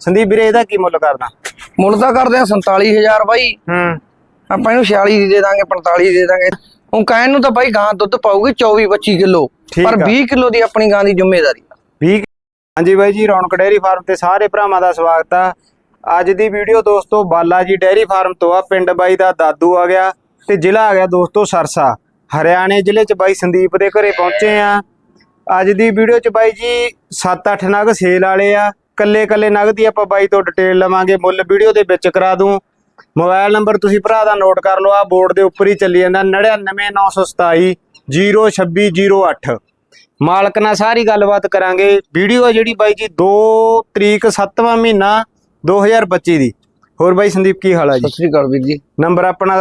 ਸੰਦੀਪ ਵੀਰੇ ਇਹਦਾ ਕੀ ਮੁੱਲ ਕਰਦਾ? ਮੁੱਲ ਤਾਂ ਕਰਦੇ ਆ 47000 ਬਾਈ। ਹੂੰ। ਆਪਾਂ ਇਹਨੂੰ 46 ਦੀ ਦੇ ਦਾਂਗੇ 45 ਦੀ ਦਾਂਗੇ। ਹੁਣ ਕਹਿਣ ਨੂੰ ਤਾਂ ਬਾਈ ਗਾਂ ਦੁੱਧ ਪਾਊਗੀ 24 25 ਕਿਲੋ ਪਰ ਆ। 20 ਕਿਲੋ ਦੀ ਆਪਣੀ ਗਾਂ ਦੀ ਜ਼ਿੰਮੇਵਾਰੀ ਆ। 20 ਹਾਂਜੀ ਬਾਈ ਜੀ ਰੌਣਕ ਡੇਅਰੀ ਫਾਰਮ ਤੇ ਸਾਰੇ ਭਰਾਵਾਂ ਦਾ ਸਵਾਗਤ ਆ। ਅੱਜ ਦੀ ਵੀਡੀਓ ਦੋਸਤੋ ਬਾਲਾ ਜੀ ਡੇਅਰੀ ਫਾਰਮ ਤੋਂ ਆ। ਪਿੰਡ ਬਾਈ ਦਾ ਦਾਦੂ ਆ ਗਿਆ ਤੇ ਜ਼ਿਲ੍ਹਾ ਆ ਗਿਆ ਦੋਸਤੋ ਸਰਸਾ। ਹਰਿਆਣੇ ਜ਼ਿਲ੍ਹੇ ਚ ਬਾਈ ਸੰਦੀਪ ਦੇ ਘਰੇ ਪਹੁੰਚੇ ਆ। ਅੱਜ ਦੀ ਵੀਡੀਓ ਚ ਬਾਈ ਜੀ 7-8 ਨਗ ਸੇਲ ਵਾਲੇ ਆ। ਕੱਲੇ ਕੱਲੇ ਨਗ ਦੀ ਆਪਾਂ ਬਾਈ ਤੋਂ ਡਿਟੇਲ ਲਵਾਂਗੇ ਮੁੱਲ ਵੀਡੀਓ ਦੇ ਵਿੱਚ ਕਰਾ ਦੂੰ। ਮੋਬਾਈਲ ਨੰਬਰ ਤੁਸੀਂ ਭਰਾ ਦਾ ਨੋਟ ਕਰ ਲਓ ਆ ਬੋਰਡ ਦੇ ਉੱਪਰ ਹੀ ਚੱਲੀ ਜਾਂਦਾ 99927 02608 ਮਾਲਕ ਨਾਲ ਸਾਰੀ ਗੱਲਬਾਤ ਕਰਾਂਗੇ ਵੀਡੀਓ ਆ ਜਿਹੜੀ ਬਾਈ ਜੀ 2 ਤਰੀਕ 7ਵਾਂ ਮਹੀਨਾ 2025 ਦੀ। ਹੋਰ ਬਾਈ ਸੰਦੀਪ ਕੀ ਹਾਲ ਆ ਸਤਿ ਜੀ ਸ੍ਰੀ ਅਕਾਲ ਵੀਰ ਜੀ। ਨੰਬਰ ਆਪਣਾ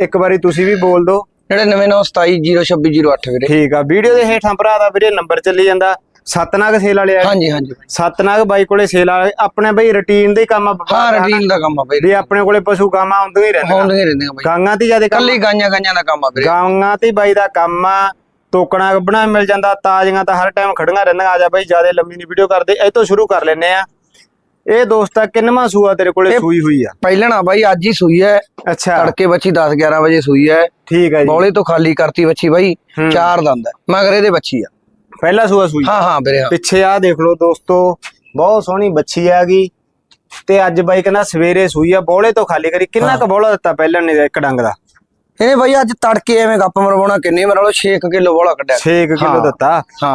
ਇੱਕ ਵਾਰੀ ਤੁਸੀਂ ਵੀ ਬੋਲ ਦਿਓ। 992702602608 ਵੀਰੇ। ਠੀਕ ਆ ਵੀਡੀਓ ਦੇ ਹੇਠਾਂ ਭਰਾ ਦਾ ਵੀਰੇ ਨੰਬਰ ਚੱਲੀ ਜਾਂਦਾ। ਸਤਨਾਗ ਸੇਲ ਵਾਲੇ ਆ ਹਾਂਜੀ ਹਾਂਜੀ। ਸਤਨਾਗ ਬਾਈ ਕੋਲੇ ਸੇਲ ਵਾਲੇ ਆਪਣੇ ਬਾਈ ਰੁਟੀਨ ਦੇ ਹੀ ਕੰਮ ਆ ਹਾਂ ਰਟੀਨ ਦਾ ਕੰਮ ਆ ਬਾਈ। ਵੀ ਆਪਣੇ ਕੋਲੇ ਪਸ਼ੂ ਗਾਵਾਂ ਆਉਂਦੀਆਂ ਹੀ ਰਹਿੰਦੀਆਂ। ਹੋਂਦੇ ਰਹਿੰਦੀਆਂ ਬਾਈ। ਗਾਂਗਾ ਤੇ ਜ਼ਿਆਦਾ ਕੰਮ ਕੱਲੀ ਗਾਈਆਂ ਗਾਈਆਂ ਦਾ ਕੰਮ ਆ ਵੀਰੇ। ਗਾਂਗਾ ਤੇ ਬਾਈ ਦਾ ਕੰਮ ਆ। ਟੋਕਣਾ ਗੱਬਣਾ ਮਿਲ ਜਾਂਦਾ ਤਾਜ਼ੀਆਂ ਤਾਂ ਹਰ ਟਾਈਮ ਖੜੀਆਂ ਰਹਿੰਦੀਆਂ। ਆ ਜਾ ਬਾਈ ਜ਼ਿਆਦਾ ਲੰਮੀ ਨਹੀਂ ਵੀਡੀਓ ਕਰਦੇ। ਇਹ ਤੋਂ ਸ਼ੁਰੂ ਕਰ ਲੈਨੇ ਆ। ਇਹ ਦੋਸਤਾ ਕਿੰਨਵਾਂ ਸੂਆ ਤੇਰੇ ਕੋਲੇ ਸੂਈ ਹੋਈ ਆ? ਪਹਿਲਣਾ ਬਾਈ ਅੱਜ ਹੀ ਸੂਈ ਹੈ। ਅੱਛਾ। ਤੜਕੇ ਬੱਚੀ 10 11 ਵਜੇ ਸੂਈ ਹੈ। ਠੀਕ ਹੈ ਜੀ। ਬੌਲੇ ਤੋਂ ਖਾਲੀ ਕਰਤੀ ਬੱਚੀ ਬਾਈ। ਹੂੰ। ਚਾਰ ਦੰਦ ਮਗਰ ਇਹਦੇ ਬੱਚੀ ਆ। ਪਹਿਲਾ ਸੂਆ ਸੂਈ। ਹਾਂ ਹਾਂ ਵੀਰੇ ਹਾਂ ਪਿੱਛੇ ਆ ਦੇਖ ਲਓ ਦੋਸਤੋ ਬਹੁਤ ਸੋਹਣੀ ਬੱਚੀ ਆ ਗਈ। ਤੇ ਅੱਜ ਬਾਈ ਕਹਿੰਦਾ ਸਵੇਰੇ ਸੂਈ ਆ ਬੋਲੇ ਤੋਂ ਖਾਲੀ ਕਰੀ। ਕਿੰਨਾ ਕ ਬੋਲਾ ਦਿੱਤਾ ਪਹਿਲਾਂ ਨੇ ਇੱਕ ਡੰਗ ਦਾ? ਇਹਨੇ ਬਾਈ ਅੱਜ ਤੜਕੇ ਐਵੇਂ ਗੱਪ ਮਰਵਾਉਣਾ ਕਿੰਨੇ ਮਰਾ ਲਓ 6 ਕਿਲੋ ਬੋਲਾ ਕੱਢਿਆ। 6 ਕਿਲੋ। ਦਿੱਤਾ।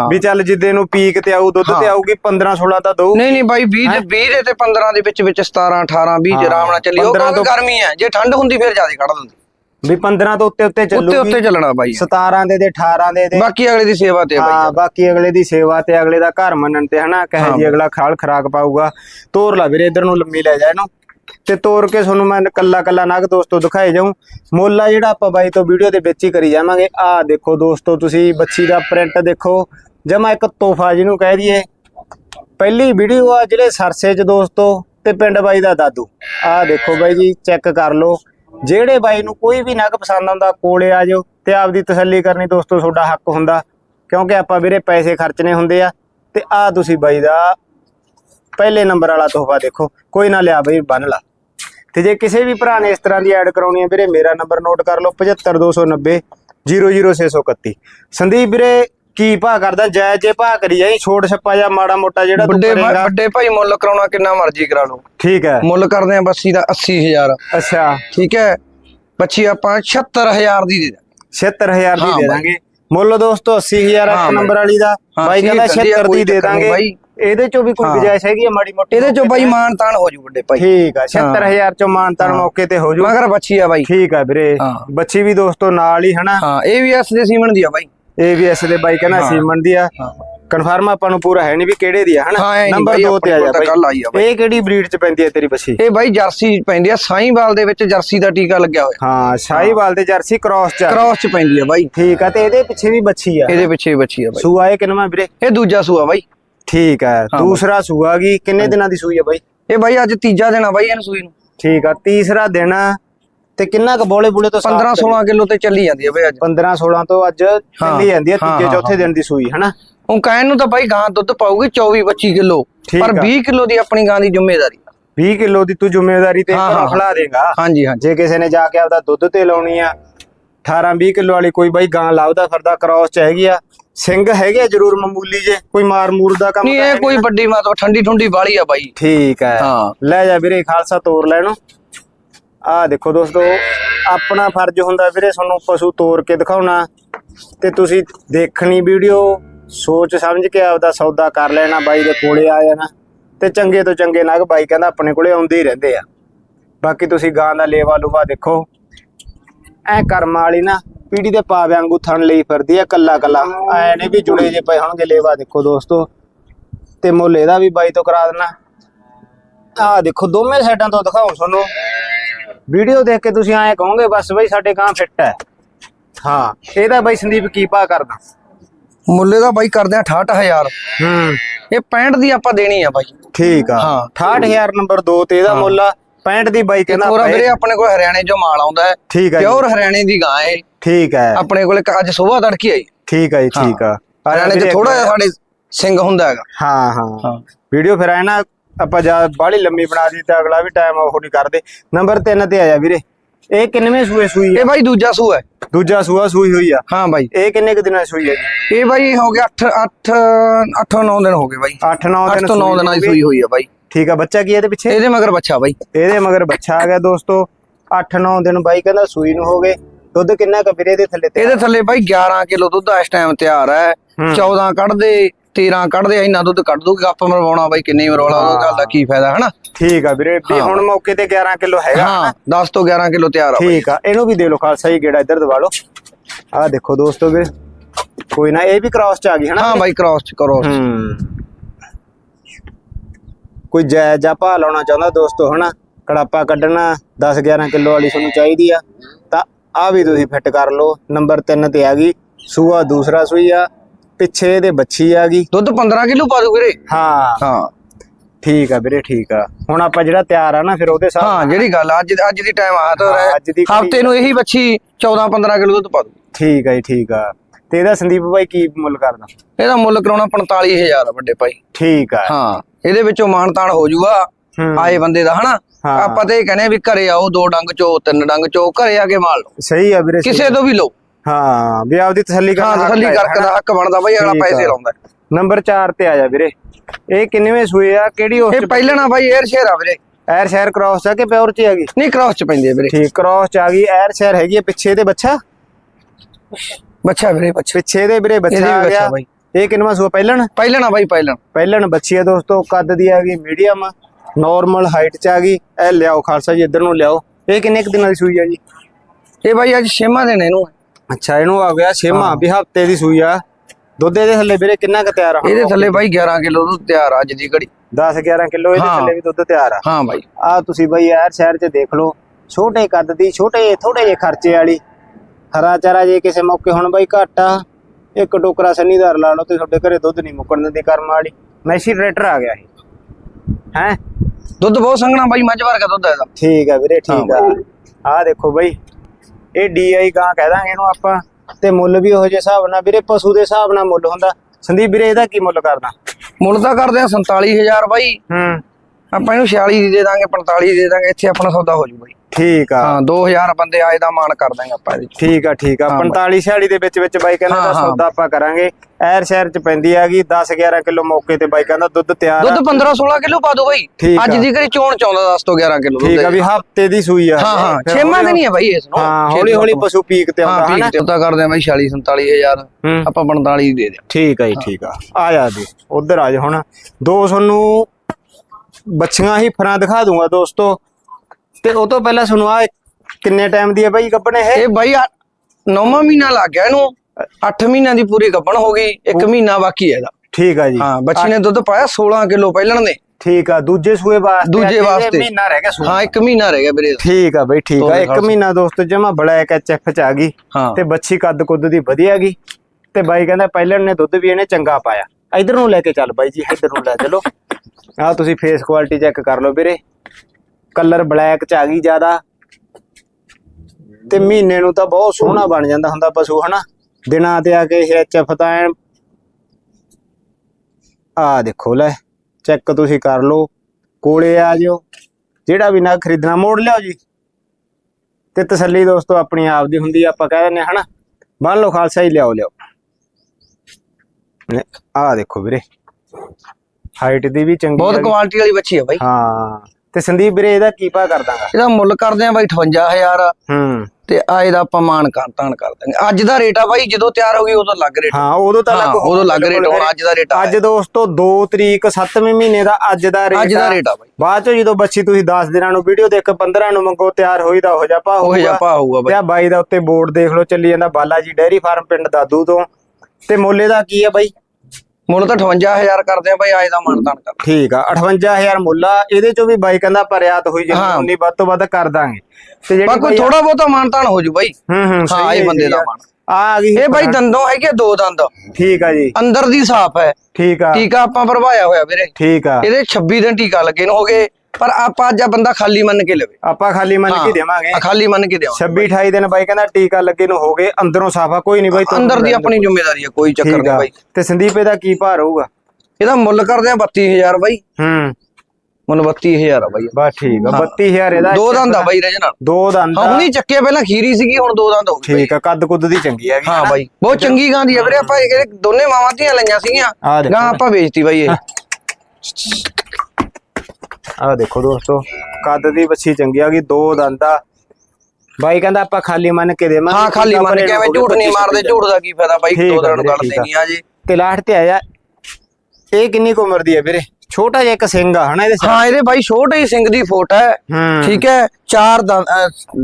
ਵੀ ਚੱਲ ਜਿੱਦੇ ਨੂੰ ਪੀਕ ਤੇ ਆਊ ਦੁੱਧ ਤੇ। ਆਊਗੀ 15 16 ਤਾਂ ਦਊ। ਨਹੀਂ ਨਹੀਂ ਬਾਈ 20 ਦੇ 20 ਦੇ ਤੇ 15 ਦੇ ਵਿੱਚ ਵਿੱਚ 17 18 20 ਹਾਂ, ਚ ਆਰਾਮ ਨਾਲ ਚੱਲੀ। ਉਹ 15 ਕਿਉਂਕਿ ਤੋਂ- ਗਰਮੀ ਹੈ। ਜੇ ਠੰਡ ਹੁੰਦੀ ਫਿਰ ਜ਼ਿਆਦਾ ਕੱਢ ਦਿੰਦੀ। ਵੀ 15 ਤੋਂ ਉੱਤੇ ਉੱਤੇ ਚੱਲੂਗੀ। ਉੱਤੇ ਉੱਤੇ ਚੱਲਣਾ ਬਾਈ। 17 ਦੇ ਤੇ 18 ਦੇ ਤੇ। ਬਾਕੀ ਅਗਲੇ ਦੀ ਸੇਵਾ ਤੇ ਆ ਹਾਂ ਬਾਈ ਬਾਕੀ ਅਗਲੇ ਦੀ ਸੇਵਾ ਤੇ ਅਗਲੇ ਦਾ ਘਰ ਮੰਨਣ ਤੇ ਹਨਾ? ਕਹੇ। ਜੀ ਅਗਲਾ ਖਾਲ ਖਰਾਕ ਪਾਊਗਾ। ਤੋਰ ਲਾ ਵੀਰੇ ਇਧਰ ਨੂੰ ਲੰਮੀ ਲੈ ਜਾ ਇਹਨੂੰ। ਤੇ ਤੋਰ ਕੇ ਤੁਹਾਨੂੰ ਮੈਂ ਕੱਲਾ ਕੱਲਾ ਨਗ ਦੋਸਤੋ ਦਿਖਾਏ ਜਾਉਂ ਮੁੱਲ ਜਿਹੜਾ ਆਪਾਂ ਬਾਈ ਤੋਂ ਵੀਡੀਓ ਦੇ ਵਿੱਚ ਹੀ ਕਰੀ ਜਾਵਾਂਗੇ। ਆਹ ਦੇਖੋ ਦੋਸਤੋ ਤੁਸੀਂ ਬੱਚੀ ਦਾ ਪ੍ਰਿੰਟ ਦੇਖੋ। ਜਮਾ ਇੱਕ ਤੋਹਫਾ ਜਿਹਨੂੰ ਕਹਿ ਦਈਏ। ਪਹਿਲੀ ਵੀਡੀਓ ਆ ਜਿਹੜੇ ਸਰਸੇ ਚ ਦੋਸਤੋ ਤੇ ਪਿੰਡ ਬਾਈ ਦਾ ਦਾਦੂ। ਆਹ ਦੇਖੋ ਬਾਈ ਜੀ ਚੈੱਕ ਕਰ ਲਓ। ਜਿਹੜੇ ਬਾਈ ਨੂੰ ਕੋਈ ਵੀ ਨਗ ਪਸੰਦ ਆਉਂਦਾ, ਕੋਲੇ ਆ ਜਾਓ ਤੇ ਆਪਦੀ ਤਸੱਲੀ ਕਰਨੀ ਦੋਸਤੋ, ਤੁਹਾਡਾ ਹੱਕ ਹੁੰਦਾ। ਕਿਉਂਕਿ ਆਪਾਂ ਵੀਰੇ ਪੈਸੇ ਖਰਚਣੇ ਹੁੰਦੇ ਆ ਤੇ ਆ ਤੁਸੀਂ ਬਾਈ ਦਾ ਪਹਿਲੇ ਨੰਬਰ ਵਾਲਾ ਤੋਹਫਾ ਦੇਖੋ। ਕੋਈ ਨਾ ਲਿਆ ਬਈ, ਬੰਨ ਲਾ। ਤੇ ਜੇ ਕਿਸੇ ਵੀ ਭਰਾ ਨੇ ਇਸ ਤਰ੍ਹਾਂ ਦੀ ਐਡ ਕਰਾਉਣੀ ਹੈ ਵੀਰੇ, ਮੇਰਾ ਨੰਬਰ ਨੋਟ ਕਰ ਲਓ 75290 00631 ਸੰਦੀਪ ਵੀਰੇ ਕੀ ਭਾਅ ਕਰਦਾ ਜਾਇਜ਼ ਜੇ ਭਾਅ ਕਰੀ ਜਾਈ ਛੋਟ ਛੱਪਾ ਜਾਂ ਮਾੜਾ ਮੋਟਾ ਜਿਹੜਾ ਤੂੰ ਵੱਡੇ ਕਰੇਗਾ। ਵੱਡੇ ਭਾਈ ਮੁੱਲ ਕਰਾਉਣਾ ਕਿੰਨਾ ਮਰਜ਼ੀ ਕਰਾ ਲਓ। ਠੀਕ ਹੈ। ਮੁੱਲ ਕਰਦੇ ਆ ਬੱਸੀ ਦਾ 80000 ਅੱਛਾ। ਠੀਕ ਹੈ। ਬੱਚੀ ਆਪਾਂ 76000 ਦੀ ਦੇ ਦਾਂਗੇ। 76000 ਦੀ ਹਾਂ ਦੇ ਬਾਈ। ਦਾਂਗੇ। ਮੁੱਲ ਦੋਸਤੋ 80000 ਹਾਂ ਇੱਕ ਬਾਈ। ਨੰਬਰ ਵਾਲੀ ਦਾ। ਹਾਂ, ਬਾਈ ਕਹਿੰਦਾ ਠੀਕ ਹੈ ਜੀ, 76 ਕੋਈ ਦੀ ਦੇ ਨਹੀਂ ਦਾਂਗੇ। ਬਾਈ। ਇਹਦੇ ਚੋਂ ਵੀ ਕੋਈ ਹਾਂ। ਗੁੰਜਾਇਸ਼ ਹੈਗੀ ਹੈ ਮਾੜੀ ਮੋਟੀ ਇਹਦੇ ਚੋਂ ਬਾਈ ਮਾਨ ਤਾਨ ਹੋ ਜੂ ਵੱਡੇ ਭਾਈ। ਠੀਕ ਆ 76000 ਚੋਂ ਮਾਨਤਾਨ ਹਾਂ। ਮੌਕੇ ਤੇ ਹੋ ਜੂ। ਮਗਰ ਬੱਚੀ ਆ ਬਾਈ। ਠੀਕ ਆ ਵੀਰੇ। ਹਾਂ। ਬੱਚੀ ਵੀ ਦੋਸਤੋ ਨਾਲ ਹੀ ਹਨਾ। ਹਾਂ ਇਹ ਵੀ ਐਸ ਦੇ ਸੀਮਨ ਦੀ ਆ ਬਾਈ। ਏਵੀਐਸ ਦੇ ਬਾਈ ਕਹਿੰਦਾ ਹਾਂ। ਸੀਮਨ ਦੀ ਆ। ਕਨਫਰਮ ਆਪਾਂ ਨੂੰ ਪੂਰਾ ਹੈ ਨਹੀਂ ਵੀ ਕਿਹੜੇ ਦੀ ਆ ਹਨਾ? ਨੀ ਨੰਬਰ ਬਾਈ, 2 ਤੇ ਆ ਜਾ ਆ ਬਾਈ। ਇਹ ਕਿਹੜੀ ਬਰੀਡ ਚ ਪੈਂਦੀ ਹੈ ਤੇਰੀ ਬੱਚੀ ਇਹ ਬਾਈ ਜਰਸੀ ਪੈਂਦੀ ਆ ਸਾਈਵਾਲ ਦੇ ਵਿੱਚ ਜਰਸੀ ਦਾ ਟੀਕਾ ਲੱਗਿਆ ਹੋਇਆ। ਹਾਂ ਸ਼ਾਹੀਵਾਲ ਤੇ ਜਰਸੀ ਕ੍ਰਾਸ ਚ ਆ। ਕ੍ਰਾਸ ਚ ਪੈਂਦੀ ਆ ਬਾਈ। ਠੀਕ ਆ ਤੇ ਇਹਦੇ ਪਿੱਛੇ ਵੀ ਬੱਚੀ ਆ। ਇਹਦੇ ਪਿੱਛੇ ਵੀ ਬੱਚੀ ਆ ਬਾਈ। ਸੂਆ ਇਹ ਕਿੰਨਵਾਂ ਵੀਰੇ? ਇਹ ਦੂਜਾ ਸੂਆ ਬਾਈ। ਠੀਕ ਆ। ਦੂਸਰਾ ਸੂਆ ਗਈ ਕਿੰਨੇ ਦਿਨਾਂ ਦੀ ਸੂਈ ਆ ਬਾਈ? ਇਹ ਬਾਈ ਅੱਜ ਤੀਜਾ ਦਿਨ ਆ ਬਾਈ ਇਹਨੂੰ ਸੂਈ ਨੂੰ। ਠੀਕ ਆ ਤੀਸਰਾ ਦਿਨ ਆ। ਤੇ ਕਿੰਨਾ ਕ ਬੋਲੇ ਬੁਲੇ ਤੋਂ 15 16 ਕਿਲੋ ਤੇ ਚੱਲੀ ਜਾਂਦੀ ਆ ਬਾਈ ਅੱਜ। 15 16 ਤੋਂ ਅੱਜ ਚੱਲੀ ਜਾਂਦੀ ਆ ਹਾਂ, ਤੀਜੇ ਹਾਂ, ਚੌਥੇ ਦਿਨ ਦੀ ਸੂਈ ਹਨਾ? ਉਹ ਕਹਿਣ ਨੂੰ ਤਾਂ ਬਾਈ ਗਾਂ ਦੁੱਧ ਪਾਊਗੀ 24 25 ਕਿਲੋ ਪਰ ਆ। 20 ਕਿਲੋ ਦੀ ਆਪਣੀ ਗਾਂ ਦੀ ਜ਼ਿੰਮੇਵਾਰੀ ਆ। 20 ਕਿਲੋ ਦੀ ਤੂੰ ਜ਼ਿੰਮੇਵਾਰੀ ਤੇ ਹਾਂ, ਹਾਂ, ਹਾਂ। ਖਲਾ ਦੇਗਾ। ਹਾਂਜੀ ਹਾਂਜੀ। ਜੇ ਕਿਸੇ ਨੇ ਜਾ ਕੇ ਆਪਦਾ ਦੁੱਧ ਤੇ ਲਾਉਣੀ ਆ 18 20 ਕਿਲੋ ਵਾਲੀ ਕੋਈ ਬਾਈ ਗਾਂ ਲਾਉਦਾ ਫਿਰਦਾ ਕ੍ਰਾਸ ਚ ਹੈਗੀ ਆ ਸਿੰਘ ਹੈਗੇ ਜ਼ਰੂਰ ਮਾਮੂਲੀ ਜੇ ਕੋਈ ਮਾਰ ਮੂਰ ਦਾ ਕੰਮ ਨਹੀਂ ਹੈ ਇਹ ਕੋਈ ਵੱਡੀ ਮਤਲਬ ਠੰਡੀ ਠੰਡੀ ਵਾਲੀ ਆ ਬਾਈ। ਠੀਕ ਹੈ ਹਾਂ। ਲੈ ਜਾ ਵੀਰੇ ਖਾਲਸਾ ਤੋਰ ਲੈਣੋ। ਆ ਦੇਖੋ ਦੋਸਤੋ, ਆਪਣਾ ਫਰਜ਼ ਹੁੰਦਾ ਵੀਰੇ ਤੁਹਾਨੂੰ ਪਸ਼ੂ ਤੋਰ ਕੇ ਦਿਖਾਉਣਾ। ਤੇ ਤੁਸੀਂ ਦੇਖਣੀ ਵੀਡੀਓ, ਸੋਚ ਸਮਝ ਕੇ ਆਪਦਾ ਸੌਦਾ ਕਰ ਲੈਣਾ, ਬਾਈ ਦੇ ਕੋਲੇ ਆ ਜਾਣਾ। ਤੇ ਚੰਗੇ ਤੋਂ ਚੰਗੇ ਨਗ ਬਾਈ ਕਹਿੰਦਾ ਆਪਣੇ ਕੋਲੇ ਆਉਂਦੇ ਹੀ ਰਹਿੰਦੇ ਆ। ਬਾਕੀ ਤੁਸੀਂ ਗਾਂ ਦਾ ਲੇਵਾ ਲੂਵਾ ਦੇਖੋ। ਐ ਕਰਮਾਂ ਵਾਲੀ ਨਾ ਪੀੜੀ ਦੇ ਪਾ ਵਾਂਗੂ ਥਣ ਲਈ ਫਿਰਦੀ ਆ ਕੱਲਾ ਕੱਲਾ। ਐ ਨੇ ਵੀ ਜੁੜੇ ਜੇ ਪਏ ਹੋਣਗੇ ਲੇਵਾ ਦੇਖੋ ਦੋਸਤੋ। ਤੇ ਮੁੱਲ ਇਹਦਾ ਵੀ ਬਾਈ ਤੋਂ ਕਰਾ ਦੇਣਾ। ਆਹ ਦੇਖੋ ਦੋਵੇਂ ਸਾਈਡਾਂ ਤੋਂ ਦਿਖਾਉਂ ਤੁਹਾਨੂੰ। ਵੀਡੀਓ ਦੇਖ ਕੇ ਤੁਸੀਂ ਐਂ ਕਹੋਗੇ ਬਸ ਬਈ ਸਾਡੇ ਗਾਂ ਫਿੱਟ ਹੈ ਹਾਂ ਇਹਦਾ ਬਾਈ ਸੰਦੀਪ ਕੀ ਪਾ ਕਰਦਾ? ਮੁੱਲੇ ਦਾ ਬਾਈ ਕਰਦੇ ਆ 68000 ਹੂੰ। ਇਹ 65 ਦੀ ਆਪਾਂ ਦੇਣੀ ਆ ਬਾਈ। ਠੀਕ ਆ। ਹਾਂ। 68000 ਨੰਬਰ 2 ਤੇ ਇਹਦਾ ਮੁੱਲ ਆ। 65 ਦੀ ਬਾਈ ਕਹਿੰਦਾ ਪਏ। ਵੀਰੇ ਆਪਣੇ ਕੋਲ ਹਰਿਆਣੇ ਚੋਂ ਮਾਲ ਆਉਂਦਾ ਹੈ। ਠੀਕ ਆ ਜੀ। ਪਿਓਰ ਹਰਿਆਣੇ ਦੀ ਗਾਂ ਹੈ ਠੀਕ ਹੈ ਆਪਣੇ ਕੋਲ ਅੱਜ ਸਵੇਰ ਤੜਕੀ ਆਈ। ਠੀਕ ਆ ਜੀ ਠੀਕ ਆ। ਹਰਿਆਣੇ ਚ ਥੋੜਾ ਜਿਹਾ ਸਾਡੇ ਸਿੰਘ ਹੁੰਦਾ ਹੈਗਾ। ਹਾਂ ਹਾਂ। ਹਾਂ। ਵੀਡੀਓ ਫਿਰ ਐ ਨਾ ਆਪਾਂ ਜਾ ਬਾਹਲੀ ਲੰਮੀ ਬਣਾ ਦੀ ਤੇ ਅਗਲਾ ਵੀ ਟਾਈਮ ਉਹ ਨਹੀਂ ਕਰਦੇ। ਨੰਬਰ 3 ਤੇ ਆਇਆ ਵੀਰੇ। ਇਹ ਕਿੰਨਵੇਂ ਸੂਏ ਸੂਈ ਹੈ ਇਹ ਬਾਈ ਦੂਜਾ ਸੂ ਹੈ। ਦੂਜਾ ਸੂਆ ਸੂਈ ਹੋਈ ਆ। ਹਾਂ ਬਾਈ। ਇਹ ਕਿੰਨੇ ਕੁ ਦਿਨਾਂ ਦੀ ਸੂਈ ਹੈ ਇਹ ਬਾਈ ਹੋ ਗਿਆ 8 8 8 9 ਦਿਨ ਹੋ ਗਏ ਬਾਈ। 8-9 8 ਦਿਨ ਤੋਂ 9 ਦਿਨਾਂ ਦੀ ਸੂਈ ਹੋਈ ਆ ਬਾਈ। ਠੀਕ ਆ ਬੱਚਾ ਕੀ ਇਹਦੇ ਪਿੱਛੇ? ਇਹਦੇ ਮਗਰ ਬੱਚਾ ਬਾਈ। ਇਹਦੇ ਮਗਰ ਬੱਚਾ ਆ ਗਿਆ ਦੋਸਤੋ। 8-9 ਦਿਨ ਬਾਈ ਕਹਿੰਦਾ ਸੂਈ ਨੂੰ ਹੋ ਗਏ। ਦੁੱਧ ਕਿੰਨਾ ਕੁ ਵੀਰੇ ਇਹਦੇ ਥੱਲੇ ਤੇ ਇਹਦੇ ਥੱਲੇ ਬਾਈ 11 ਕਿਲੋ ਦੁੱਧ ਇਸ ਟਾਈਮ ਤਿਆਰ ਹੈ। ਹੂੰ। 14 ਕੱਢਦੇ। 13 ਕੱਢਦੇ ਇੰਨਾ ਦੁੱਧ ਕੱਢ ਦੂਗੀ ਗੱਪ ਮਰਵਾਉਣਾ ਬਾਈ ਕਿੰਨੀ ਮਰਵਾਉਣਾ ਉਹ ਗੱਲ ਦਾ ਕੀ ਫਾਇਦਾ ਹਨਾ? ਠੀਕ ਆ ਵੀਰੇ ਵੀ ਹੁਣ ਮੌਕੇ ਤੇ 11 ਕਿਲੋ ਹੈਗਾ ਹਾਂ 10 ਤੋਂ 11 ਕਿਲੋ ਤਿਆਰ ਆ ਠੀਕ ਆ ਇਹਨੂੰ ਵੀ ਦੇ ਲਓ ਖਾਲਸਾ ਜੀ ਗੇੜਾ ਇੱਧਰ ਦਵਾ ਲਓ। ਆਹ ਦੇਖੋ ਦੋਸਤੋ ਵੀਰੇ ਕੋਈ ਨਾ ਇਹ ਵੀ ਕ੍ਰਾਸ ਚ ਆ ਗਈ ਹਨਾ? ਹਾਂ ਬਾਈ ਕ੍ਰਾਸ ਚ ਕਰੋ ਹੂੰ। ਕੋਈ ਜਾਇਜ਼ ਜਾਂ ਭਾਅ ਲਾਉਣਾ ਚਾਹੁੰਦਾ ਦੋਸਤੋ ਹਨਾ? ਕੜਾਪਾ ਕੱਢਣਾ 10 11 ਕਿਲੋ ਵਾਲੀ ਤੁਹਾਨੂੰ ਚਾਹੀਦੀ ਆ। ਤਾਂ ਆ ਵੀ ਤੁਸੀਂ ਫਿੱਟ ਕਰ ਲਓ। ਨੰਬਰ 3 ਤੇ ਆ ਗਈ ਸੂਆ ਦੂਸਰਾ ਸੂਈ ਆ। ਪਿੱਛੇ ਇਹਦੇ ਬੱਚੀ ਆ ਗਈ। ਦੁੱਧ 15 ਕਿਲੋ ਪਾ ਦੂ ਵੀਰੇ। ਹਾਂ। ਹਾਂ। ਠੀਕ ਆ ਵੀਰੇ ਠੀਕ ਆ। ਹੁਣ ਆਪਾਂ ਜਿਹੜਾ ਤਿਆਰ ਆ ਨਾ ਫਿਰ ਉਹਦੇ ਹਿਸਾਬ ਹਾਂ ਜਿਹੜੀ ਗੱਲ ਅੱਜ ਅੱਜ ਦੀ ਟਾਈਮ ਆ ਤਾਂ ਹਫ਼ਤੇ ਨੂੰ ਇਹੀ ਬੱਚੀ 14 15 ਕਿਲੋ ਦੁੱਧ ਪਾ ਦੂ। ਠੀਕ ਆ ਜੀ ਠੀਕ ਆ। ਤੇ ਇਹਦਾ ਸੰਦੀਪ ਭਾਈ ਕੀ ਮੁੱਲ ਕਰਦਾ? ਇਹਦਾ ਮੁੱਲ ਕਰਾਉਣਾ 45000 ਆ ਵੱਡੇ ਭਾਈ। ਠੀਕ ਆ। ਹਾਂ ਇਹਦੇ ਵਿੱਚੋਂ ਮਾਣ ਤਾਣ ਹੋ ਜੂਗਾ। ਆਏ ਬੰਦੇ ਦਾ ਹਨਾ। ਆਪਾਂ ਤੇ ਇਹ ਕਹਿੰਦੇ ਆ ਵੀ ਘਰੇ ਆਓ ਦੋ ਡੰਗ ਚੋ ਤਿੰਨ ਡੰਗ ਚੋ ਘਰੇ ਆ ਕੇ ਮਾਲ ਲਓ। ਸਹੀ ਆ ਵੀਰੇ ਕਿਸੇ ਤੋਂ ਵੀ ਲਓ। ਹਾਂ ਵੀ ਆਪਦੀ ਤਸੱਲੀ ਹਾਂ ਕਰਨਾ ਤਸੱਲੀ ਕਰਕੇ ਦਾ ਹੱਕ ਬਣਦਾ ਬਾਈ ਅਗਲਾ ਠੀਕ ਪੈਸੇ ਆ। ਲਾਉਂਦਾ। ਨੰਬਰ 4 ਤੇ ਆ ਜਾ ਵੀਰੇ। ਇਹ ਕਿੰਨੇਵੇਂ ਸੂਏ ਆ? ਕਿਹੜੀ ਉਸ ਇਹ ਪਹਿਲਣਾ ਬਾਈ 에ਅਰ ਸ਼ੇਰ ਆ ਵੀਰੇ। ਐਰ ਸ਼ਹਿਰ ਕ੍ਰਾਸ ਆ ਕਿ ਪਿਓਰ ਚ ਆ ਗਈ? ਨਹੀਂ ਕ੍ਰਾਸ ਚ ਪੈਂਦੀ ਆ ਵੀਰੇ। ਠੀਕ ਕ੍ਰਾਸ ਚ ਆ ਗਈ। ਐਰ ਸ਼ਹਿਰ ਹੈਗੀ ਆ ਪਿੱਛੇ ਦੇ ਬੱਚਾ? ਬੱਚਾ ਵੀਰੇ ਬੱਚਾ। ਪਿੱਛੇ ਦੇ ਵੀਰੇ ਇਹਦੇ ਬੱਚਾ ਵੀ ਆ ਬੱਚਾ ਗਿਆ ਬਾਈ। ਇਹ ਕਿੰਨਵਾਂ ਸੂਆ? ਪਹਿਲਣ? ਪਹਿਲਣਾ ਬਾਈ ਪਹਿਲਣ। ਪਹਿਲਣ ਬੱਚੀ ਆ ਦੋਸਤੋ ਕੱਦ ਦੀ ਆ ਗਈ ਮੀਡੀਅਮ ਨਾਰਮਲ ਹਾਈਟ ਚ ਆ ਗਈ। ਇਹ ਲਿਆਓ ਖਾਲਸਾ ਜੀ ਇੱਧਰ ਨੂੰ ਲਿਆਓ। ਇਹ ਕਿੰਨੇ ਕੁ ਦਿਨਾਂ ਦੀ ਸੂਈ ਆ ਜੀ? ਇਹ ਬਾਈ ਅੱਜ ਛੇਵਾਂ ਦਿਨ ਇਹਨੂੰ। ਅੱਛਾ ਇਹਨੂੰ ਆ ਗਿਆ ਛੇਵਾਂ ਵੀ ਹਫ਼ਤੇ ਦੀ ਸੂਈ ਆ। ਦੁੱਧ ਇਹਦੇ ਥੱਲੇ ਵੀਰੇ ਕਿੰਨਾ ਕੁ ਤਿਆਰ ਆ ਇਹਦੇ ਥੱਲੇ ਬਾਈ 11 ਕਿਲੋ ਦੁੱਧ ਤਿਆਰ ਆ ਅੱਜ ਦੀ ਘੜੀ। 10 11 ਕਿਲੋ ਇਹਦੇ ਹਾਂ। ਥੱਲੇ ਵੀ ਦੁੱਧ ਤਿਆਰ ਆ। ਹਾਂ ਬਾਈ। ਆ ਤੁਸੀਂ ਬਈ ਯਾਰ ਸ਼ਹਿਰ 'ਚ ਦੇਖ ਲਓ ਛੋਟੇ ਕੱਦ ਦੀ ਛੋਟੇ ਥੋੜੇ ਜਿਹੇ ਖਰਚੇ ਵਾਲੀ। ਹਰਾ ਚਾਰਾ ਜੇ ਕਿਸੇ ਮੌਕੇ ਹੁਣ ਬਈ ਘੱਟ ਆ ਇੱਕ ਟੋਕਰਾ ਸੰਨੀਦਾਰ ਲਾ ਲਓ ਤੇ ਤੁਹਾਡੇ ਘਰੇ ਦੁੱਧ ਨਹੀਂ ਮੁੱਕਣ ਦਿੰਦੀ ਕਰਮ ਵਾਲੀ। ਮੈਸੀ ਟਰੈਕਟਰ ਆ ਗਿਆ ਇਹ। ਹੈ? ਦੁੱਧ ਬਹੁਤ ਸੰਘਣਾ ਬਾਈ ਮੱਝ ਵਰਗਾ ਦੁੱਧ ਇਹਦਾ। ਠੀਕ ਆ ਵੀਰੇ ਠੀਕ ਆ। ਆ ਦੇਖੋ ਬਈ ਇਹ ਡੀਆਈ ਗਾਂ ਕਹਿ ਦਾਂਗੇ ਇਹਨੂੰ ਆਪਾਂ ਤੇ ਮੁੱਲ ਵੀ ਉਹੋ ਜਿਹੇ ਹਿਸਾਬ ਨਾਲ ਵੀਰੇ ਪਸ਼ੂ ਦੇ ਹਿਸਾਬ ਨਾਲ ਮੁੱਲ ਹੁੰਦਾ। ਸੰਦੀਪ ਵੀਰੇ ਇਹਦਾ ਕੀ ਮੁੱਲ ਕਰਦਾ? ਮੁੱਲ ਤਾਂ ਕਰਦੇ ਆ 47000 ਬਾਈ। ਹੂੰ। ਆਪਾਂ ਇਹਨੂੰ 46 ਦੀ ਦੇ ਦਾਂਗੇ 45 ਦੀ ਦੇ ਦਾਂਗੇ ਇੱਥੇ ਆਪਣਾ ਸੌਦਾ ਹੋ ਜੂ ਬਾਈ। ਠੀਕ ਆ। ਹਾਂ 2000 ਬੰਦੇ ਆਏ ਦਾ ਮਾਨ ਕਰ ਦਾਂਗੇ ਆਪਾਂ ਇਹਦੇ ਚ। ਠੀਕ ਆ ਠੀਕ ਆ। 45 46 ਦੇ ਵਿੱਚ ਵਿੱਚ ਬਾਈ ਕਹਿੰਦਾ ਹਾਂ, ਦਾ ਹਾਂ। ਸੌਦਾ ਆਪਾਂ ਕਰਾਂਗੇ। ਐਰ ਸ਼ਹਿਰ ਚ ਪੈਂਦੀ ਹੈਗੀ 10 11 ਕਿਲੋ ਮੌਕੇ ਤੇ ਬਾਈ ਕਹਿੰਦਾ ਦੁੱਧ ਤਿਆਰ ਦੁੱਧ 15 16 ਕਿਲੋ ਪਾ ਦੋ ਬਾਈ। ਅੱਜ। ਦੀ ਘੜੀ ਚੋਣ ਚਾਉਂਦਾ 10 ਤੋਂ 11 ਕਿਲੋ ਠੀਕ ਆ ਵੀ ਹਫ਼ਤੇ ਦੀ ਸੂਈ ਆ। ਹਾਂ ਹਾਂ। ਛੇਵਾਂ ਹੌਲੀ- ਦਿਨ ਹੀ ਆ ਬਾਈ ਇਸ ਨੂੰ। ਹਾਂ ਹੌਲੀ ਹੌਲੀ ਪਸ਼ੂ ਪੀਕ ਤੇ ਹਾਂ ਆਉਂਦਾ ਹਨਾ? ਪੀਕ ਤੇ ਤਾਂ ਕਰਦੇ ਆ ਬਾਈ 46 47000 ਹੂੰ। ਆਪਾਂ 45 ਦੇ ਦੇ ਠੀਕ ਆ ਜੀ ਠੀਕ ਆ। ਆ ਜਾ ਜੀ ਉਧਰ ਆ ਜਾ ਹੁਣ। ਦੋ ਤੁਹਾਨੂੰ ਬੱਚੀਆਂ ਹੀ ਫਰਾਂ ਦਿਖਾ ਦੂੰਗਾ ਦੋਸਤੋ। ਤੇ ਉਹ ਤੋਂ ਪਹਿਲਾਂ ਆ ਕਿੰਨੇ ਟਾਈਮ ਦੀ ਹੈ ਬਾਈ ਕੱਪਣੇ ਇਹ? ਇਹ ਬਾਈ 9ਵਾਂ ਮਹੀਨਾ ਲੱਗ ਗਿਆ ਇਹਨੂੰ। 8 ਮਹੀਨਿਆਂ ਦੀ ਪੂਰੀ ਗੱਭਣ ਹੋ ਗਈ ਇੱਕ ਮਹੀਨਾ ਬਾਕੀ ਹੈ ਇਹਦਾ। ਠੀਕ ਆ ਜੀ। ਹਾਂ ਬੱਚੀ ਨੇ ਦੁੱਧ ਪਾਇਆ 16 ਕਿਲੋ ਪਹਿਲਣ ਨੇ ਠੀਕ ਆ ਦੂਜੇ ਸੂਏ ਵਾਸਤੇ। ਦੂਜੇ ਵਾਸਤੇ। ਮਹੀਨਾ ਰਹਿ ਗਿਆ ਸੂਏ ਹਾਂ ਇੱਕ ਮਹੀਨਾ ਰਹਿ ਗਿਆ ਵੀਰੇ। ਠੀਕ ਆ ਬਈ ਠੀਕ ਆ। ਤੋਲੇ ਇੱਕ ਖਾਲਸਾ। ਮਹੀਨਾ ਦੋਸਤੋ ਜਮਾ ਬਲੈਕ ਐਚ ਐਫ ਚ ਆ ਗਈ। ਤੇ ਬੱਚੀ ਕੱਦ ਕੁੱਦ ਦੀ ਵਧੀਆ ਗਈ। ਤੇ ਬਾਈ ਕਹਿੰਦਾ ਪਹਿਲਣ ਨੇ ਦੁੱਧ ਵੀ ਇਹਨੇ ਚੰਗਾ ਪਾਇਆ। ਇਧਰ ਨੂੰ ਲੈ ਕੇ ਚੱਲ ਬਾਈ ਜੀ ਇਧਰ ਨੂੰ ਲੈ ਚਲੋ। ਆਹ ਤੁਸੀਂ ਫੇਸ ਕੁਆਲਿਟੀ ਚੈੱਕ ਕਰ ਲਓ ਵੀਰੇ। ਕਲਰ ਬਲੈਕ ਚ ਆ ਗਈ ਜ਼ਿਆਦਾ। ਤੇ ਮਹੀਨੇ ਨੂੰ ਤਾਂ ਬਹੁਤ ਸੋਹਣਾ ਬਣ ਜਾਂਦਾ ਹੁੰਦਾ ਪਸ਼ੂ ਹਨਾ? ਦਿਨਾਂ ਤੇ ਆ ਕੇ ਇਹ ਐਚ ਐਫ ਤਾਂ ਆ ਦੇਖੋ ਲੈ ਚੈੱਕ ਤੁਸੀਂ ਕਰ ਲਓ ਕੋਲੇ ਆ ਜਿਓ ਜਿਹੜਾ ਵੀ ਨਾ ਖਰੀਦਣਾ ਮੋੜ ਲਿਆਓ ਜੀ। ਤੇ ਤਸੱਲੀ ਦੋਸਤੋ ਆਪਣੀ ਆਪ ਦੀ ਹੁੰਦੀ ਆ, ਆਪਾਂ ਕਹਿ ਹਾਂ ਹਨਾ? ਬੰਨ ਲਓ ਖਾਲਸਾ ਹੀ ਲਿਆਓ ਲਿਆਓ। ਆ ਦੇਖੋ ਵੀਰੇ ਹਾਈਟ ਦੀ ਵੀ ਚੰਗੀ ਬਹੁਤ। ਕੁਆਲਿਟੀ ਵਾਲੀ ਬੱਚੀ ਹੈ ਬਾਈ। ਹਾਂ। ਤੇ ਸੰਦੀਪ ਵੀਰੇ ਇਹਦਾ ਕੀ ਪਾ ਕਰ ਦਾਂਗਾ? ਇਹਦਾ ਮੁੱਲ ਕਰਦੇ ਆ ਬਾਈ 58000 ਹੂੰ। ਤੇ ਆਏ ਦਾ ਆਪਾਂ ਮਾਨ ਕਰ ਤਾਣ ਕਰ ਦਾਂਗੇ ਅੱਜ ਦਾ ਰੇਟ ਆ ਬਾਈ ਜਦੋਂ ਤਿਆਰ ਹੋ ਗਈ ਉਦੋਂ ਲੱਗ ਰੇਟ ਹਾਂ ਉਦੋਂ ਤਾਂ ਹਾਂ, ਲੱਗ ਉਦੋਂ ਲੱਗ ਰੇਟ ਹੁਣ ਅੱਜ ਦਾ ਰੇਟ ਆ। ਅੱਜ ਦੋਸਤੋ 2 ਤਰੀਕ 7ਵੇਂ ਮਹੀਨੇ ਦਾ ਅੱਜ ਦਾ ਰੇਟ ਅੱਜ ਦਾ ਰੇਟ ਆ ਬਾਈ। ਬਾਅਦ ਚੋਂ ਜਦੋਂ ਬੱਚੀ ਤੁਸੀਂ 10 ਦਿਨਾਂ ਨੂੰ ਵੀਡੀਓ ਦੇਖ 15 ਨੂੰ ਮੰਗੋ ਤਿਆਰ ਹੋਈ ਦਾ ਹੋ ਜਾ ਪਾ ਉਹ ਜਿਹਾ ਭਾਅ ਹੋਊਗਾ ਬਾਈ। ਤੇ ਆ ਬਾਈ ਦਾ ਉੱਤੇ ਬੋਰਡ ਦੇਖ ਲਓ ਚੱਲੀ ਜਾਂਦਾ ਬਾਲਾ ਜੀ ਡੈਰੀ ਫਾਰਮ ਪਿੰਡ ਦਾਦੂ ਤੋਂ। ਤੇ ਮੋਲੇ ਦਾ ਕੀ ਹੈ ਬਾਈ? ਮੁੱਲ ਤਾਂ 58000 ਕਰਦੇ ਆ ਬਾਈ ਆਏ ਦਾ ਮਾਨ ਕਰ ਠੀਕ ਆ 58000 ਮੁੱਲਾ ਇਹਦੇ ਚੋਂ ਵੀ ਬਾਈ ਕਹਿੰਦਾ ਪਰਿਆਤ ਹੋਈ ਹਾਂ। ਉਨੀ ਵੱਧ ਤੋਂ ਵੱਧ ਕਰ ਦਾਂਗੇ। ਤੇ ਜਿਹੜੀ ਬਾਕੀ ਬਾਈ- ਥੋੜਾ ਬਹੁਤਾ ਮਾਨ ਤਾਣ ਹੋ ਜੂ ਬਾਈ। ਹੂੰ ਹੂੰ ਹਾਂ ਸਹੀ ਇਹ ਬੰਦੇ ਜੀ। ਦਾ। ਮਾਨ ਆ ਆ ਗਈ। ਇਹ ਬਾਈ ਦੰਦੋਂ ਹੈਗੇ ਦੋ ਦੰਦ। ਠੀਕ ਆ ਜੀ। ਅੰਦਰ ਦੀ ਸਾਫ਼ ਹੈ। ਠੀਕ ਆ। ਟੀਕਾ ਆਪਾਂ ਭਰਵਾਇਆ ਹੋਇਆ ਵੀਰੇ। ਠੀਕ ਆ। ਇਹਦੇ 26 ਦਿਨ ਟੀਕਾ ਲੱਗੇ ਨੂੰ ਹੋ ਗਏ। ਪਰ ਆਪਾਂ ਅੱਜ ਆ ਬੰਦਾ ਖਾਲੀ ਮੰਨ ਕੇ ਲਵੇ। ਆਪਾਂ ਖਾਲੀ ਮੰਨ ਕੇ ਦੇਵਾਂਗੇ। ਹਾਂ, ਖਾਲੀ ਮੰਨ ਕੇ ਦੇਵਾਂਗੇ। 26 28 ਦਿਨ ਬਾਈ ਕਹਿੰਦਾ ਟੀਕਾ ਲੱਗੇ ਨੂੰ ਹੋ ਗਏ ਅੰਦਰੋਂ ਸਾਫਾ ਕੋਈ ਨਹੀਂ ਬਾਈ ਅੰਦਰ ਦੀ ਆਪਣੀ ਜ਼ਿੰਮੇਵਾਰੀ ਹੈ ਕੋਈ ਚੱਕਰ ਨਹੀਂ ਆ। ਬਾਈ। ਤੇ ਸੰਦੀਪ ਇਹਦਾ ਕੀ ਭਾਰ ਹੋਊਗਾ? ਇਹਦਾ ਮੁੱਲ ਕਰਦੇ ਆ 32000 ਬਾਈ। ਹੂੰ। ਮਨ 32000 ਆ ਬਾਈ। ਬਸ ਠੀਕ ਆ 32000 ਇਹਦਾ ਦੋ ਦੰਦ ਆ ਬਾਈ ਰਜਨਾ ਦੋ ਦੰਦ ਹਾਂ ਆ। ਹੁਣੀ ਚੱਕੇ ਪਹਿਲਾਂ ਖੀਰੀ ਸੀਗੀ ਹੁਣ ਦੋ ਦੰਦ ਹੋ ਗਏ ਠੀਕ ਆ ਕੱਦ ਕੁੱਦ ਦੀ ਚੰਗੀ ਹੈਗੀ ਹਾਂ ਬਾਈ ਬਹੁਤ ਚੰਗੀ ਗਾਂ ਦੀ ਆ ਵੀਰੇ ਆਪਾਂ ਇਹ ਦੋਨੇ ਮਾਵਾਂ ਧੀਆਂ ਲਈਆਂ ਸੀਗੀਆਂ। ਆ ਗਾਂ ਆਪਾਂ ਵੇਚਤੀ ਬਾਈ ਇਹ। ਆ ਦੇਖੋ ਦੋਸਤੋ ਕੱਦ ਦੀ ਬੱਚੀ ਚੰਗੀ ਆ ਗਈ ਦੋ ਦੰਦ। ਆ ਬਾਈ ਕਹਿੰਦਾ ਆਪਾਂ ਖਾਲੀ ਮੰਨ ਕੇ ਦੇਵਾਂਗੇ ਹਾਂ ਖਾਲੀ ਮੰਨ ਕੇ ਐਵੇਂ ਝੂਠ ਨਹੀਂ ਮਾਰਦੇ ਝੂਠ ਦਾ ਕੀ ਫਾਇਦਾ ਬਾਈ ਦੋ ਆ ਦਿਨ ਵੀਰੇ, ਕੱਢ ਠੀਕ ਆ। ਜੀ। ਤੇ ਲਾਸਟ ਤੇ ਆਇਆ ਇਹ ਕਿੰਨੀ ਕੁ ਉਮਰ ਦੀ ਹੈ ਵੀਰੇ? ਛੋਟਾ ਜਿਹਾ ਇੱਕ ਸਿੰਘ ਆ ਹਨਾ ਇਹਦੇ ਹਾਂ ਇਹਦੇ ਬਾਈ ਛੋਟੇ ਹੀ ਸਿੰਘ ਦੀ ਫੋਟ ਹੈ। ਠੀਕ ਹੈ ਚਾਰ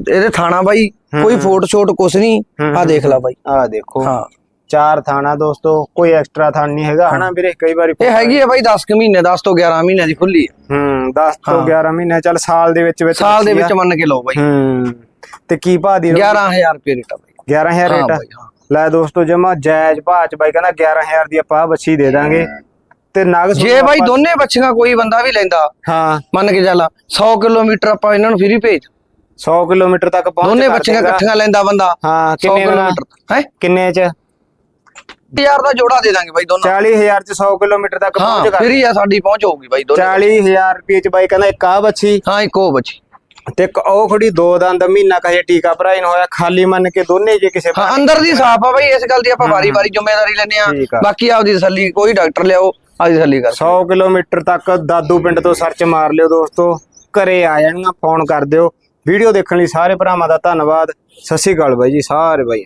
ਇਹਦੇ ਥਾਣਾ ਬਾਈ ਕੋਈ ਫੋਟ ਛੋਟ ਕੁਛ ਨਹੀਂ। ਆ ਦੇਖ ਲੈ ਬਾਈ। ਆ ਦੇਖੋ। ਹਾਂ। ਚਾਰ ਥਾਣਾ ਦੋਸਤੋ ਕੋਈ ਐਕਸਟਰਾ ਥਾਣ ਨਹੀਂ ਹੈਗਾ। ਹਨਾ ਵੀਰੇ ਕਈ ਵਾਰੀ ਇਹ ਹੈਗੀ ਹੈ ਬਾਈ 10 ਕੁ ਮਹੀਨੇ 10 ਤੋਂ 11 ਮਹੀਨੇ ਦੀ ਖੁੱਲੀ ਹੈ ਹੂੰ 10 ਤੋਂ ਹਾਂ। 11 ਮਹੀਨੇ ਚੱਲ ਸਾਲ ਦੇ ਵਿੱਚ ਵਿੱਚ ਸਾਲ ਦੇ। ਵਿੱਚ ਮੰਨ ਕੇ ਲਓ ਬਾਈ। ਹੂੰ ਤੇ ਕੀ ਭਾਅ ਦੀ 11000 ਰੁਪਏ ਰੇਟ ਆ ਬਾਈ। 11000 ਹਾਂ ਰੇਟ ਆ। ਲੈ ਦੋਸਤੋ ਜਮਾ ਜਾਇਜ਼ ਭਾਅ ਚ ਬਾਈ ਕਹਿੰਦਾ 11000 ਦੀ ਆਪਾਂ ਬੱਚੀ ਦੇ ਦਾਂਗੇ। ਤੇ ਨਗ ਜੇ ਬਾਈ ਦੋਨੇ ਬੱਚੀਆਂ ਕੋਈ ਬੰਦਾ ਵੀ ਲੈਂਦਾ ਹਾਂ। ਮੰਨ ਕੇ ਚੱਲ 100 ਕਿਲੋਮੀਟਰ ਆਪਾਂ ਇਹਨਾਂ ਨੂੰ ਫ੍ਰੀ ਭੇਜ। 100 ਕਿਲੋਮੀਟਰ ਤੱਕ ਪਹੁੰਚ ਦੋਨੇ ਬੱਚੀਆਂ। ਇਕੱਠੀਆਂ ਲੈਂਦਾ ਬੰਦਾ ਹਾਂ 100 ਕਿੰਨੇ ਕਿਲੋਮੀਟਰ ਹੈ? ਕਿੰਨੇ ਚ? 1000 ਦਾ ਜੋੜਾ ਦੇ ਦਾਂਗੇ ਬਾਈ ਦੋਨਾਂ 40000 ਚ 100 ਕਿਲੋਮੀਟਰ ਤੱਕ ਹਾਂ ਪਹੁੰਚ ਕਰ ਫ੍ਰੀ ਆ ਸਾਡੀ ਪਹੁੰਚ ਹੋਊਗੀ ਬਾਈ ਦੋਨੇ 40000 ਰੁਪਏ ਚ ਬਾਈ ਕਹਿੰਦਾ ਇੱਕ ਆ ਬੱਚੀ। ਹਾਂ ਇੱਕੋ ਬੱਚੀ। ਤੇ ਇੱਕ ਉਹ ਖੜੀ ਦੋ ਦੰਦ ਮਹੀਨਾ ਕਹੇ ਟੀਕਾ ਭਰਾਈ ਨੂੰ ਹੋਇਆ ਖਾਲੀ ਮੰਨ ਕੇ ਦੋਨੇ ਜੇ ਕਿਸੇ ਹਾਂ ਅੰਦਰ ਦੀ ਸਾਫ਼ ਆ ਬਾਈ ਇਸ ਗੱਲ ਦੀ ਆਪਾਂ ਵਾਰੀ-ਵਾਰੀ ਜ਼ਿੰਮੇਵਾਰੀ ਲੈਨੇ ਆ। ਬਾਕੀ ਆਪਦੀ ਤਸੱਲੀ ਕੋਈ ਡਾਕਟਰ ਲਿਆਓ ਆਪਦੀ ਤਸੱਲੀ ਕਰ। 100 ਕਿਲੋਮੀਟਰ ਤੱਕ ਦਾਦੂ ਪਿੰਡ ਤੋਂ ਸਰਚ ਮਾਰ ਲਿਓ ਦੋਸਤੋ ਘਰੇ ਆ ਜਾਣਗੀਆਂ ਫੋਨ ਕਰ ਦਿਓ। ਵੀਡੀਓ ਦੇਖਣ ਲਈ ਸਾਰੇ ਭਰਾਵਾਂ ਦਾ ਧੰਨਵਾਦ। ਸਤਿ ਸ਼੍ਰੀ ਅਕਾਲ ਬਾਈ ਜੀ ਸਾਰੇ ਬਾਈ।